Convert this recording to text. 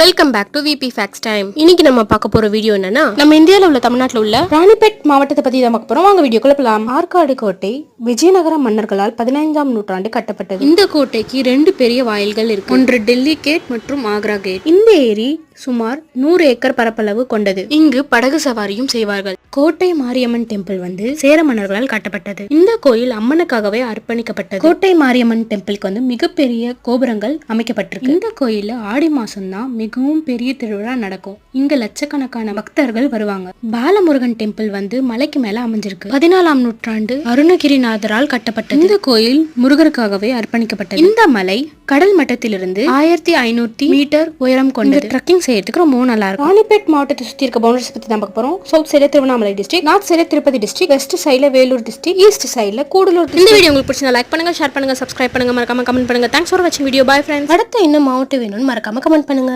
Welcome back to VP facts time இன்னைக்கு நம்ம பார்க்க போற வீடியோ என்னன்னா நம்ம இந்தியாவில் உள்ள தமிழ்நாட்டில் உள்ள ராணிப்பேட் மாவட்டத்தை பத்தி தான் பார்க்க போறோம். வாங்க வீடியோக்குள்ள போலாம் ஆற்காடு கோட்டை விஜயநகர மன்னர்களால் பதினைந்தாம் நூற்றாண்டு கட்டப்பட்டது. இந்த கோட்டைக்கு ரெண்டு பெரிய வாயில்கள் இருக்கு. ஒன்று டெல்லி கேட் மற்றும் ஆக்ரா கேட். இந்த ஏரி சுமார் நூறு ஏக்கர் பரப்பளவு கொண்டது. இங்கு படகு சவாரியும் செய்வார்கள். கோட்டை மாரியம்மன் டெம்பிள் வந்து சேர மன்னர்களால் கட்டப்பட்டது. இந்த கோயில் அம்மனுக்காகவே அர்ப்பணிக்கப்பட்டது. கோட்டை மாரியம்மன் டெம்பிளுக்கு வந்து மிகப்பெரிய கோபுரங்கள் அமைக்கப்பட்டிருக்கு. இந்த கோயில ஆடி மாசம் தான் மிகவும் பெரிய திருவிழா நடக்கும். இங்க லட்சக்கணக்கான பக்தர்கள் வருவாங்க. பாலமுருகன் டெம்பிள் வந்து மலைக்கு மேல அமைஞ்சிருக்கு. பதினாலாம் நூற்றாண்டு அருணகிரிநாதரால் கட்டப்பட்டது. இந்த கோயில் முருகருக்காகவே அர்ப்பணிக்கப்பட்டது. இந்த மலை கடல் மட்டத்திலிருந்து ஆயிரத்தி ஐநூத்தி மீட்டர் உயரம் கொண்டது. ட்ரக்கிங் செய்யறதுக்கு ரொம்பவும் நல்லா இருக்கும் ராணிப்பேட் மாவட்டத்தை சுத்தி இருக்க பவுண்டரிஸ் பத்தி தான் பார்க்க போறோம். சவுத் சைடுல திருவண்ணாமலை டிஸ்ட்ரிக்ட் நார்த் சைடுல திருப்பதி டிஸ்ட்ரிக்ட் வெஸ்ட் சைடுல வேலூர் டிஸ்ட்ரிக்ட் ஈஸ்ட் சைடுல கூடலூர் இந்த வீடியோ உங்களுக்கு பிடிச்சா லைக் பண்ணுங்க ஷேர் பண்ணுங்க சப்ஸ்கிரைப் பண்ணுங்க. மறக்காம கமெண்ட் பண்ணுங்க. தேங்க்ஸ் ஃபார் வாட்சிங் வீடியோ பை ஃப்ரெண்ட்ஸ் அடுத்த இன்னும் மாவட்டம் வேணும்னு மறக்காம கமெண்ட் பண்ணுங்க.